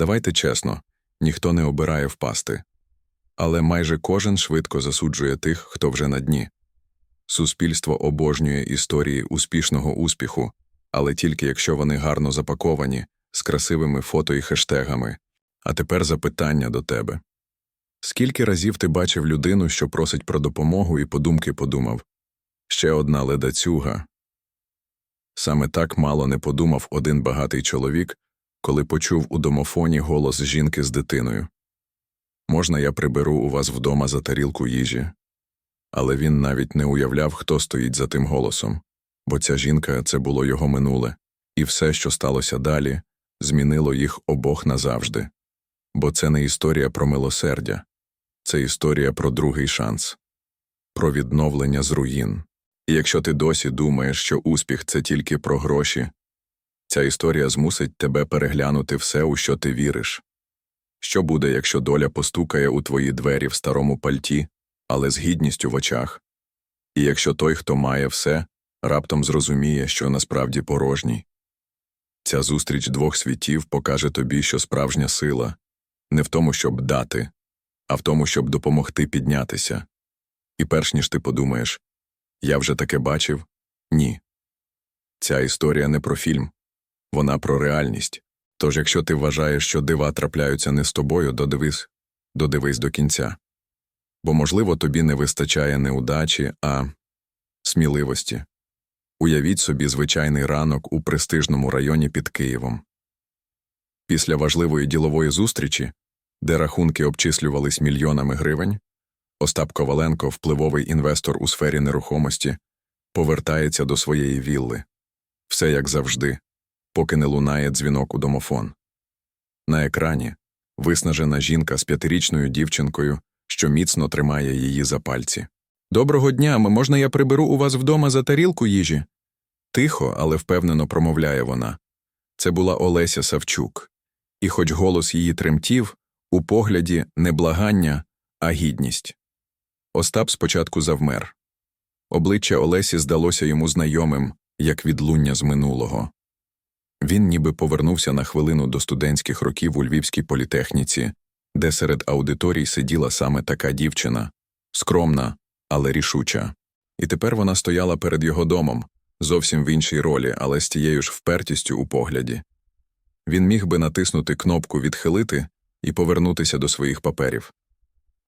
Давайте чесно, ніхто не обирає впасти. Але майже кожен швидко засуджує тих, хто вже на дні. Суспільство обожнює історії успішного успіху, але тільки якщо вони гарно запаковані, з красивими фото і хештегами. А тепер запитання до тебе. Скільки разів ти бачив людину, що просить про допомогу, і подумки подумав ще одна ледацюга. Саме так мало не подумав один багатий чоловік, коли почув у домофоні голос жінки з дитиною. Можна я приберу у вас вдома за тарілку їжі? Але він навіть не уявляв, хто стоїть за тим голосом, бо ця жінка це було його минуле, і все, що сталося далі, змінило їх обох назавжди. Бо це не історія про милосердя, це історія про другий шанс, про відновлення з руїн. І якщо ти досі думаєш, що успіх це тільки про гроші, ця історія змусить тебе переглянути все, у що ти віриш. Що буде, якщо доля постукає у твої двері в старому пальті, але з гідністю в очах? І якщо той, хто має все, раптом зрозуміє, що насправді порожній? Ця зустріч двох світів покаже тобі, що справжня сила не в тому, щоб дати, а в тому, щоб допомогти піднятися. І перш ніж ти подумаєш, я вже таке бачив? Ні. Ця історія не про фільм, вона про реальність. Тож, якщо ти вважаєш, що дива трапляються не з тобою, додивись, додивись до кінця. Бо, можливо, тобі не вистачає не удачі, а сміливості. Уявіть собі звичайний ранок у престижному районі під Києвом. Після важливої ділової зустрічі, де рахунки обчислювались мільйонами гривень, Остап Коваленко, впливовий інвестор у сфері нерухомості, повертається до своєї вілли. Все як завжди, поки не лунає дзвінок у домофон. На екрані виснажена жінка з п'ятирічною дівчинкою, що міцно тримає її за пальці. Доброго дня, можна я приберу у вас вдома за тарілку їжі? Тихо, але впевнено промовляє вона. Це була Олеся Савчук, і хоч голос її тремтів, у погляді не благання, а гідність. Остап спочатку завмер. Обличчя Олесі здалося йому знайомим, як відлуння з минулого. Він ніби повернувся на хвилину до студентських років у Львівській політехніці, де серед аудиторій сиділа саме така дівчина скромна, але рішуча. І тепер вона стояла перед його домом, зовсім в іншій ролі, але з тією ж впертістю у погляді. Він міг би натиснути кнопку відхилити і повернутися до своїх паперів.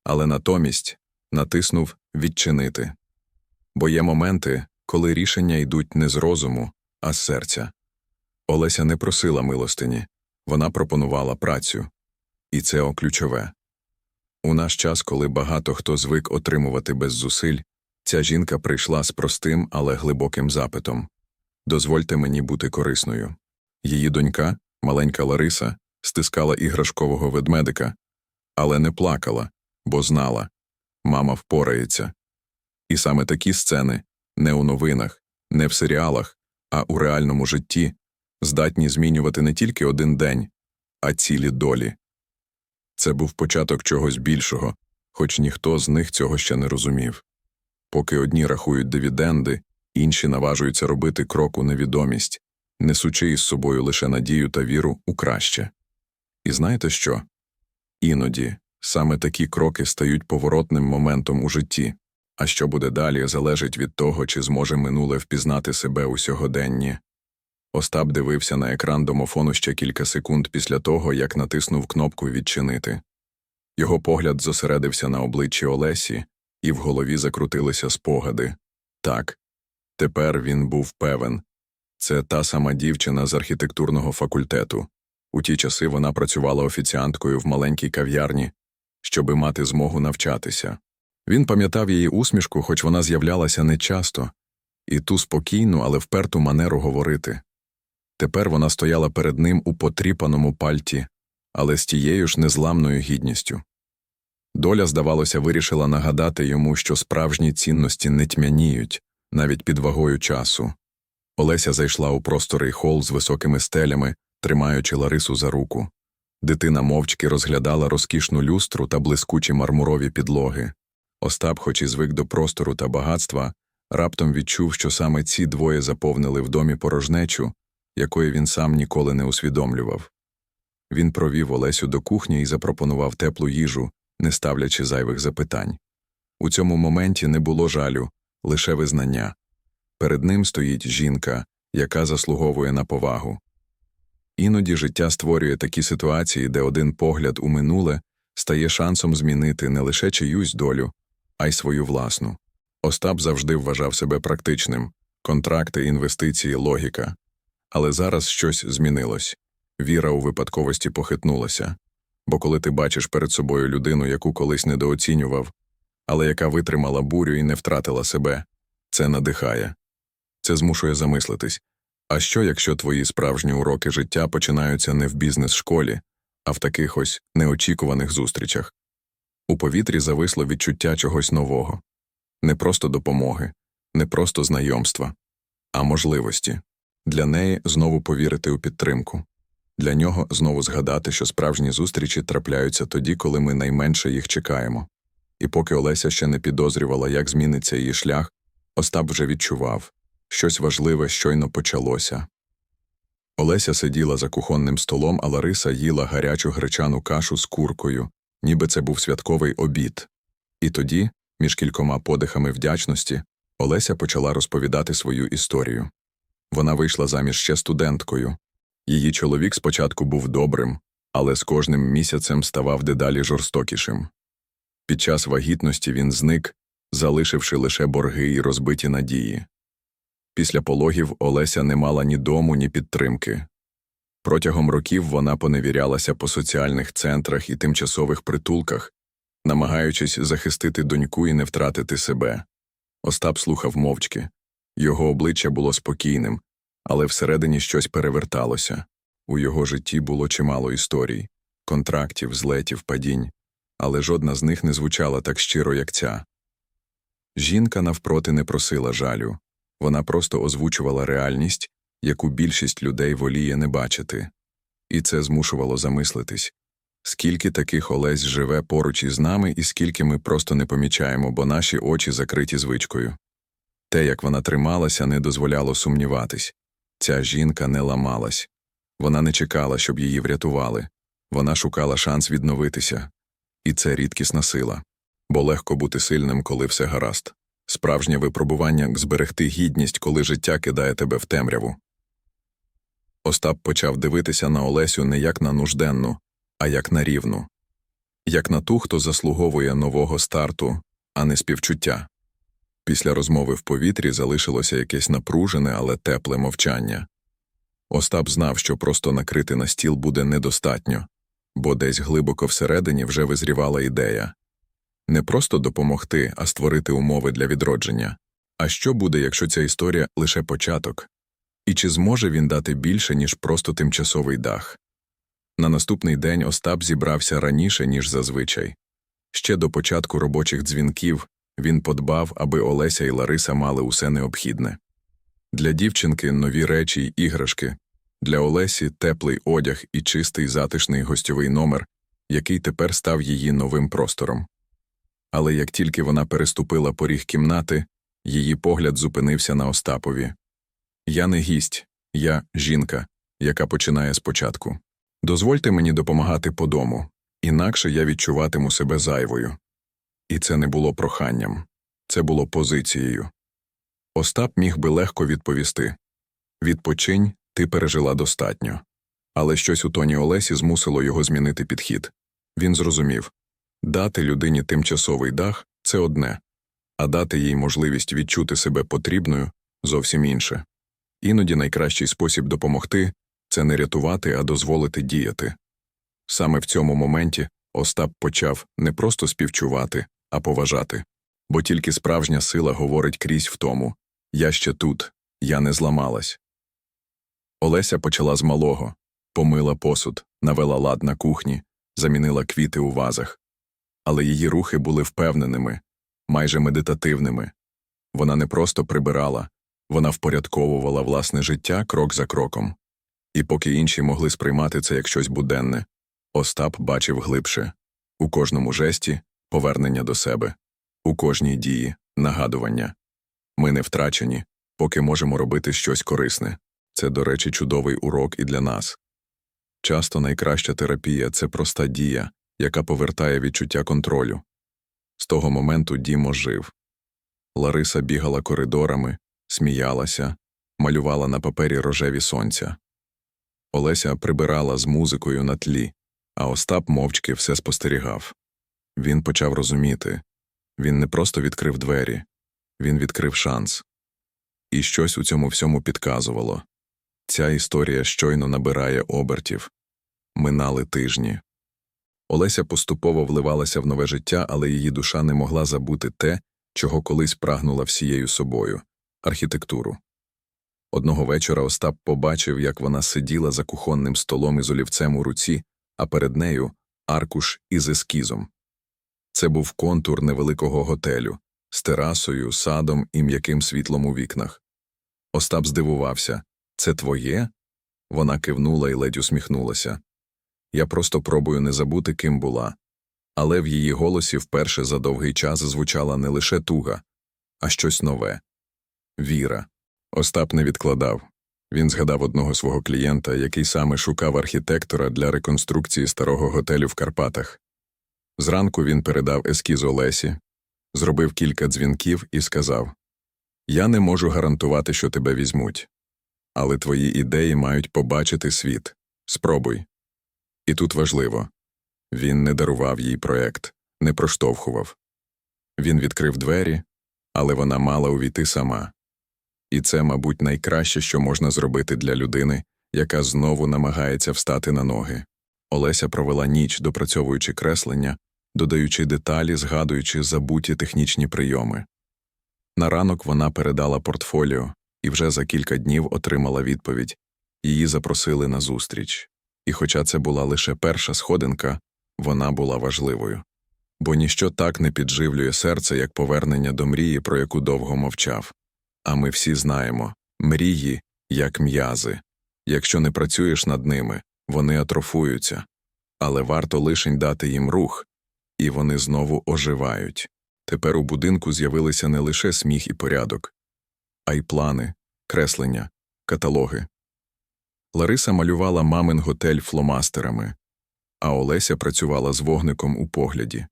Але натомість натиснув відчинити. Бо є моменти, коли рішення йдуть не з розуму, а з серця. Олеся не просила милостині, вона пропонувала працю. І це ключове. У наш час, коли багато хто звик отримувати без зусиль, ця жінка прийшла з простим, але глибоким запитом дозвольте мені бути корисною. Її донька, маленька Лариса, стискала іграшкового ведмедика, але не плакала, бо знала мама впорається. І саме такі сцени не у новинах, не в серіалах, а у реальному житті здатні змінювати не тільки один день, а цілі долі. Це був початок чогось більшого, хоч ніхто з них цього ще не розумів. Поки одні рахують дивіденди, інші наважуються робити крок у невідомість, несучи із собою лише надію та віру у краще. І знаєте що? Іноді саме такі кроки стають поворотним моментом у житті, а що буде далі, залежить від того, чи зможе минуле впізнати себе у сьогоденні. Остап дивився на екран домофону ще кілька секунд після того, як натиснув кнопку Відчинити. Його погляд зосередився на обличчі Олесі, і в голові закрутилися спогади. Так, тепер він був певен це та сама дівчина з архітектурного факультету. У ті часи вона працювала офіціанткою в маленькій кав'ярні, щоби мати змогу навчатися. Він пам'ятав її усмішку, хоч вона з'являлася нечасто, і ту спокійну, але вперту манеру говорити. Тепер вона стояла перед ним у потріпаному пальті, але з тією ж незламною гідністю. Доля, здавалося, вирішила нагадати йому, що справжні цінності не тьмяніють, навіть під вагою часу. Олеся зайшла у просторий хол з високими стелями, тримаючи Ларису за руку. Дитина мовчки розглядала розкішну люстру та блискучі мармурові підлоги. Остап, хоч і звик до простору та багатства, раптом відчув, що саме ці двоє заповнили в домі порожнечу, якої він сам ніколи не усвідомлював. Він провів Олесю до кухні і запропонував теплу їжу, не ставлячи зайвих запитань. У цьому моменті не було жалю, лише визнання. Перед ним стоїть жінка, яка заслуговує на повагу. Іноді життя створює такі ситуації, де один погляд у минуле стає шансом змінити не лише чиюсь долю, а й свою власну. Остап завжди вважав себе практичним контракти, інвестиції, логіка. Але зараз щось змінилось. Віра у випадковості похитнулася. Бо коли ти бачиш перед собою людину, яку колись недооцінював, але яка витримала бурю і не втратила себе, це надихає. Це змушує замислитись. А що, якщо твої справжні уроки життя починаються не в бізнес-школі, а в таких ось неочікуваних зустрічах? У повітрі зависло відчуття чогось нового не просто допомоги, не просто знайомства, а можливості для неї знову повірити у підтримку, для нього знову згадати, що справжні зустрічі трапляються тоді, коли ми найменше їх чекаємо. І поки Олеся ще не підозрювала, як зміниться її шлях, Остап вже відчував щось важливе щойно почалося. Олеся сиділа за кухонним столом, а Лариса їла гарячу гречану кашу з куркою, ніби це був святковий обід. І тоді, між кількома подихами вдячності, Олеся почала розповідати свою історію. Вона вийшла заміж ще студенткою. Її чоловік спочатку був добрим, але з кожним місяцем ставав дедалі жорстокішим. Під час вагітності він зник, залишивши лише борги і розбиті надії. Після пологів Олеся не мала ні дому, ні підтримки. Протягом років вона поневірялася по соціальних центрах і тимчасових притулках, намагаючись захистити доньку і не втратити себе. Остап слухав мовчки. Його обличчя було спокійним, але всередині щось переверталося. У його житті було чимало історій контрактів, злетів, падінь, але жодна з них не звучала так щиро, як ця. Жінка навпроти не просила жалю, вона просто озвучувала реальність, яку більшість людей воліє не бачити. І це змушувало замислитись скільки таких Олесь живе поруч із нами, і скільки ми просто не помічаємо, бо наші очі закриті звичкою. Те, як вона трималася, не дозволяло сумніватись. Ця жінка не ламалась. Вона не чекала, щоб її врятували. Вона шукала шанс відновитися. І це рідкісна сила. Бо легко бути сильним, коли все гаразд. Справжнє випробування зберегти гідність, коли життя кидає тебе в темряву. Остап почав дивитися на Олесю не як на нужденну, а як на рівну, як на ту, хто заслуговує нового старту, а не співчуття. Після розмови в повітрі залишилося якесь напружене, але тепле мовчання. Остап знав, що просто накрити на стіл буде недостатньо, бо десь глибоко всередині вже визрівала ідея не просто допомогти, а створити умови для відродження. А що буде, якщо ця історія лише початок? І чи зможе він дати більше, ніж просто тимчасовий дах? На наступний день Остап зібрався раніше, ніж зазвичай. Ще до початку робочих дзвінків він подбав, аби Олеся і Лариса мали усе необхідне. Для дівчинки нові речі й іграшки, для Олесі теплий одяг і чистий затишний гостьовий номер, який тепер став її новим простором. Але як тільки вона переступила поріг кімнати, її погляд зупинився на Остапові. Я не гість, я жінка, яка починає спочатку. Дозвольте мені допомагати по дому, інакше я відчуватиму себе зайвою. І це не було проханням, це було позицією. Остап міг би легко відповісти Відпочинь, ти пережила достатньо. Але щось у тоні Олесі змусило його змінити підхід. Він зрозумів дати людині тимчасовий дах це одне, а дати їй можливість відчути себе потрібною зовсім інше. Іноді найкращий спосіб допомогти це не рятувати, а дозволити діяти. Саме в цьому моменті Остап почав не просто співчувати, а поважати, бо тільки справжня сила говорить крізь в тому Я ще тут, я не зламалась. Олеся почала з малого, помила посуд, навела лад на кухні, замінила квіти у вазах. Але її рухи були впевненими, майже медитативними. Вона не просто прибирала, вона впорядковувала власне життя крок за кроком. І поки інші могли сприймати це як щось буденне, Остап бачив глибше у кожному жесті повернення до себе, у кожній дії нагадування. Ми не втрачені, поки можемо робити щось корисне. Це, до речі, чудовий урок і для нас. Часто найкраща терапія це проста дія, яка повертає відчуття контролю. З того моменту Дім ожив. Лариса бігала коридорами, сміялася, малювала на папері рожеві сонця. Олеся прибирала з музикою на тлі, а Остап мовчки все спостерігав. Він почав розуміти. Він не просто відкрив двері, він відкрив шанс. І щось у цьому всьому підказувало. Ця історія щойно набирає обертів. Минали тижні. Олеся поступово вливалася в нове життя, але її душа не могла забути те, чого колись прагнула всією собою архітектуру. Одного вечора Остап побачив, як вона сиділа за кухонним столом із олівцем у руці, а перед нею аркуш із ескізом. Це був контур невеликого готелю з терасою, садом і м'яким світлом у вікнах. Остап здивувався це твоє? Вона кивнула і ледь усміхнулася. Я просто пробую не забути, ким була. Але в її голосі вперше за довгий час звучала не лише туга, а щось нове віра. Остап не відкладав. Він згадав одного свого клієнта, який саме шукав архітектора для реконструкції старого готелю в Карпатах. Зранку він передав ескіз Олесі, зробив кілька дзвінків і сказав Я не можу гарантувати, що тебе візьмуть. Але твої ідеї мають побачити світ. Спробуй. І тут важливо він не дарував їй проект, не проштовхував. Він відкрив двері, але вона мала увійти сама. І це, мабуть, найкраще, що можна зробити для людини, яка знову намагається встати на ноги. Олеся провела ніч, допрацьовуючи креслення, додаючи деталі, згадуючи забуті технічні прийоми. На ранок вона передала портфоліо і вже за кілька днів отримала відповідь її запросили на зустріч. І хоча це була лише перша сходинка, вона була важливою. Бо ніщо так не підживлює серце, як повернення до мрії, про яку довго мовчав. А ми всі знаємо мрії як м'язи. Якщо не працюєш над ними, вони атрофуються, але варто лишень дати їм рух, і вони знову оживають. Тепер у будинку з'явилися не лише сміх і порядок, а й плани, креслення, каталоги. Лариса малювала мамин готель фломастерами, а Олеся працювала з вогником у погляді.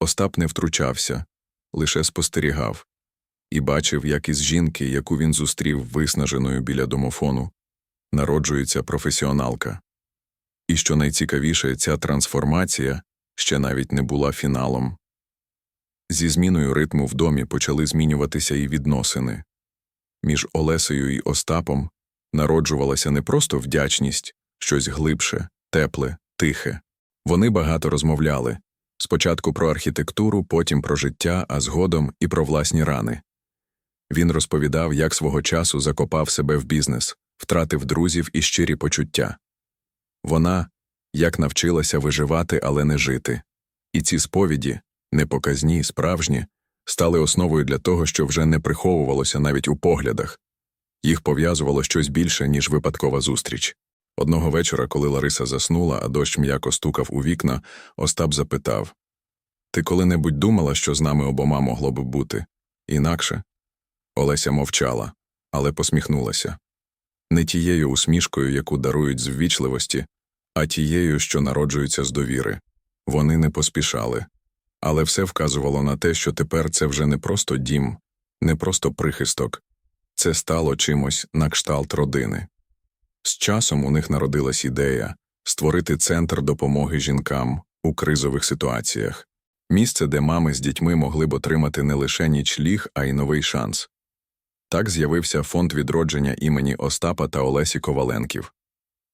Остап не втручався, лише спостерігав і бачив, як із жінки, яку він зустрів виснаженою біля домофону, народжується професіоналка. І що найцікавіше, ця трансформація ще навіть не була фіналом. Зі зміною ритму в домі почали змінюватися і відносини. Між Олесею і Остапом народжувалася не просто вдячність, щось глибше, тепле, тихе. Вони багато розмовляли спочатку про архітектуру, потім про життя, а згодом і про власні рани. Він розповідав, як свого часу закопав себе в бізнес, втратив друзів і щирі почуття. Вона як навчилася виживати, але не жити. І ці сповіді, непоказні, справжні, стали основою для того, що вже не приховувалося навіть у поглядах. Їх пов'язувало щось більше, ніж випадкова зустріч. Одного вечора, коли Лариса заснула, а дощ м'яко стукав у вікна, Остап запитав Ти коли-небудь думала, що з нами обома могло б бути? Інакше. Олеся мовчала, але посміхнулася. Не тією усмішкою, яку дарують з а тією, що народжується з довіри. Вони не поспішали. Але все вказувало на те, що тепер це вже не просто дім, не просто прихисток, це стало чимось на кшталт родини. З часом у них народилась ідея створити центр допомоги жінкам у кризових ситуаціях, місце, де мами з дітьми могли б отримати не лише нічліг, а й новий шанс. Так з'явився фонд відродження імені Остапа та Олесі Коваленків.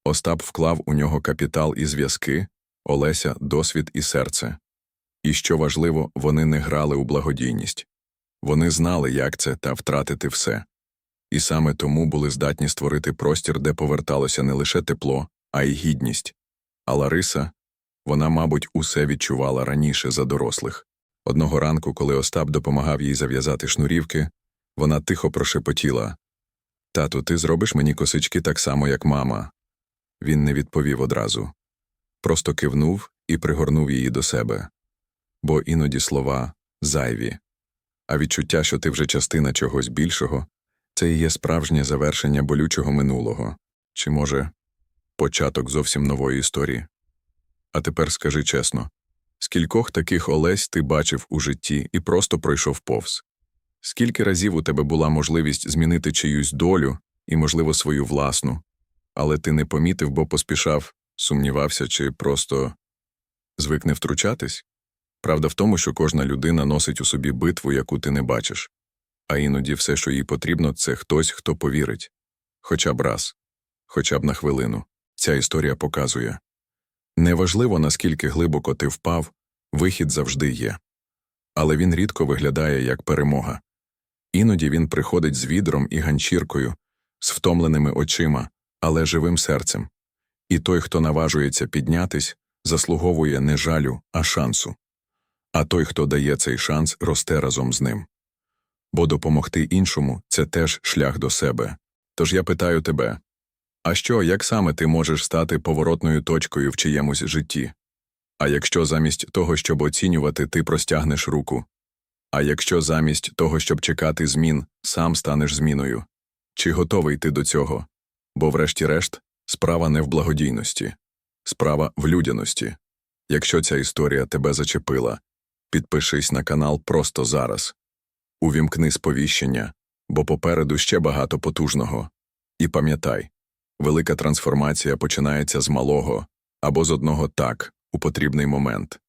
Остап вклав у нього капітал і зв'язки, Олеся досвід і серце. І що важливо, вони не грали у благодійність. Вони знали, як це, та втратити все. І саме тому були здатні створити простір, де поверталося не лише тепло, а й гідність. А Лариса, вона, мабуть, усе відчувала раніше за дорослих. Одного ранку, коли Остап допомагав їй зав'язати шнурівки, вона тихо прошепотіла Тату, ти зробиш мені косички так само, як мама. Він не відповів одразу. Просто кивнув і пригорнув її до себе. Бо іноді слова зайві, а відчуття, що ти вже частина чогось більшого, це і є справжнє завершення болючого минулого. Чи, може, початок зовсім нової історії. А тепер скажи чесно, скількох таких Олесь ти бачив у житті і просто пройшов повз? Скільки разів у тебе була можливість змінити чиюсь долю і, можливо, свою власну, але ти не помітив, бо поспішав, сумнівався чи просто звик не втручатись? Правда в тому, що кожна людина носить у собі битву, яку ти не бачиш, а іноді все, що їй потрібно, це хтось, хто повірить. Хоча б раз, хоча б на хвилину. Ця історія показує. Неважливо, наскільки глибоко ти впав, вихід завжди є. Але він рідко виглядає як перемога. Іноді він приходить з відром і ганчіркою, з втомленими очима, але живим серцем. І той, хто наважується піднятись, заслуговує не жалю, а шансу. А той, хто дає цей шанс, росте разом з ним. Бо допомогти іншому це теж шлях до себе. Тож я питаю тебе а що, як саме ти можеш стати поворотною точкою в чиємусь житті? А якщо замість того, щоб оцінювати, ти простягнеш руку? А якщо замість того, щоб чекати змін, сам станеш зміною? Чи готовий ти до цього? Бо, врешті-решт, справа не в благодійності, справа в людяності. Якщо ця історія тебе зачепила, підпишись на канал просто зараз. Увімкни сповіщення, бо попереду ще багато потужного. І пам'ятай, велика трансформація починається з малого або з одного так у потрібний момент.